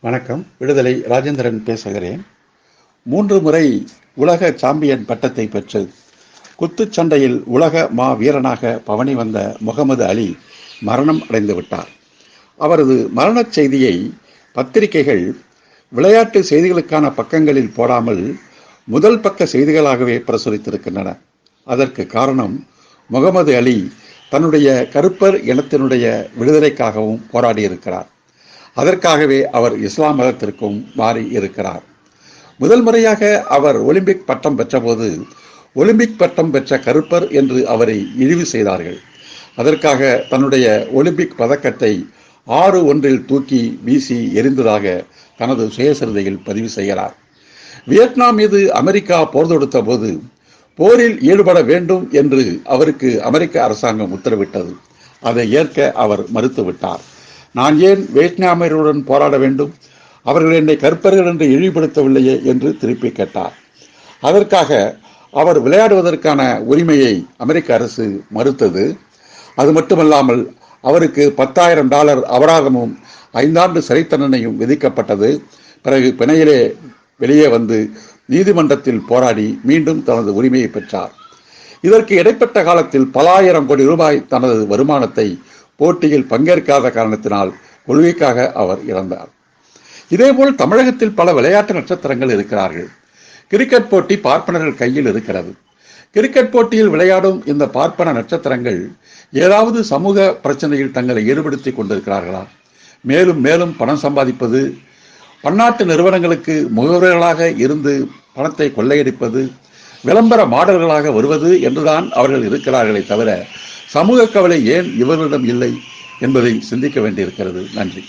வணக்கம். விடுதலை ராஜேந்திரன் பேசுகிறேன். மூன்று முறை உலக சாம்பியன் பட்டத்தை பெற்று குத்துச்சண்டையில் உலக மா வீரனாக பவனி வந்த முகமது அலி மரணம் அடைந்து விட்டார். அவரது மரணச் செய்தியை பத்திரிகைகள் விளையாட்டு செய்திகளுக்கான பக்கங்களில் போடாமல் முதல் பக்க செய்திகளாகவே பிரசுரித்திருக்கின்றன. அதற்கு காரணம் முகமது அலி தன்னுடைய கருப்பர் இனத்தினுடைய விடுதலைக்காகவும் போராடியிருக்கிறார். அதற்காகவே அவர் இஸ்லாம் மதத்திற்கும் மாறி இருக்கிறார். முதல் முறையாக அவர் ஒலிம்பிக் பட்டம் பெற்றபோது ஒலிம்பிக் பட்டம் பெற்ற கருப்பர் என்று அவரை இழிவு செய்தார்கள். அதற்காக தன்னுடைய ஒலிம்பிக் பதக்கத்தை ஆறு ஒன்றில் தூக்கி வீசி எரிந்ததாக தனது சுயசரிதையில் பதிவு செய்கிறார். வியட்நாம் மீது அமெரிக்கா போர் தொடுத்த போது போரில் ஈடுபட வேண்டும் என்று அவருக்கு அமெரிக்க அரசாங்கம் உத்தரவிட்டது. அதை ஏற்க அவர் மறுத்துவிட்டார். நான் ஏன் வியட்நாமியருடன் போராட வேண்டும்? அவர்கள் என்னை கற்பர்கள் என்று இழிவுபடுத்தவில்லையே என்று திருப்பி கேட்டார். அதற்காக அவர் விளையாடுவதற்கான உரிமையை அமெரிக்க அரசு மறுத்தது. அது மட்டுமல்லாமல் அவருக்கு பத்தாயிரம் டாலர் அபராதமும் ஐந்தாண்டு சிறை தண்டனையும் விதிக்கப்பட்டது. பிறகு பிணையிலே வெளியே வந்து நீதிமன்றத்தில் போராடி மீண்டும் தனது உரிமையை பெற்றார். இதற்கு இடைப்பட்ட காலத்தில் பல ஆயிரம் கோடி ரூபாய் தனது வருமானத்தை போட்டியில் பங்கேற்காத காரணத்தினால் கொள்கைக்காக அவர் இறந்தார். இதேபோல் தமிழகத்தில் பல விளையாட்டு நட்சத்திரங்கள் இருக்கிறார்கள். கிரிக்கெட் போட்டி பார்ப்பனர்கள் கையில் இருக்கிறது. கிரிக்கெட் போட்டியில் விளையாடும் இந்த பார்ப்பன நட்சத்திரங்கள் ஏதாவது சமூக பிரச்சனையில் தங்களை ஈடுபடுத்தி கொண்டிருக்கிறார்களா? மேலும் மேலும் பணம் சம்பாதிப்பது பன்னாட்டு நிறுவனங்களுக்கு முகவர்களாக இருந்து பணத்தை கொள்ளையடிப்பது விளம்பர மாடல்களாக வருவது என்றுதான் அவர்கள் இருக்கிறார்களே தவிர சமூக கவலை ஏன் இவர்களிடம் இல்லை என்பதை சிந்திக்க வேண்டியிருக்கிறது. நன்றி.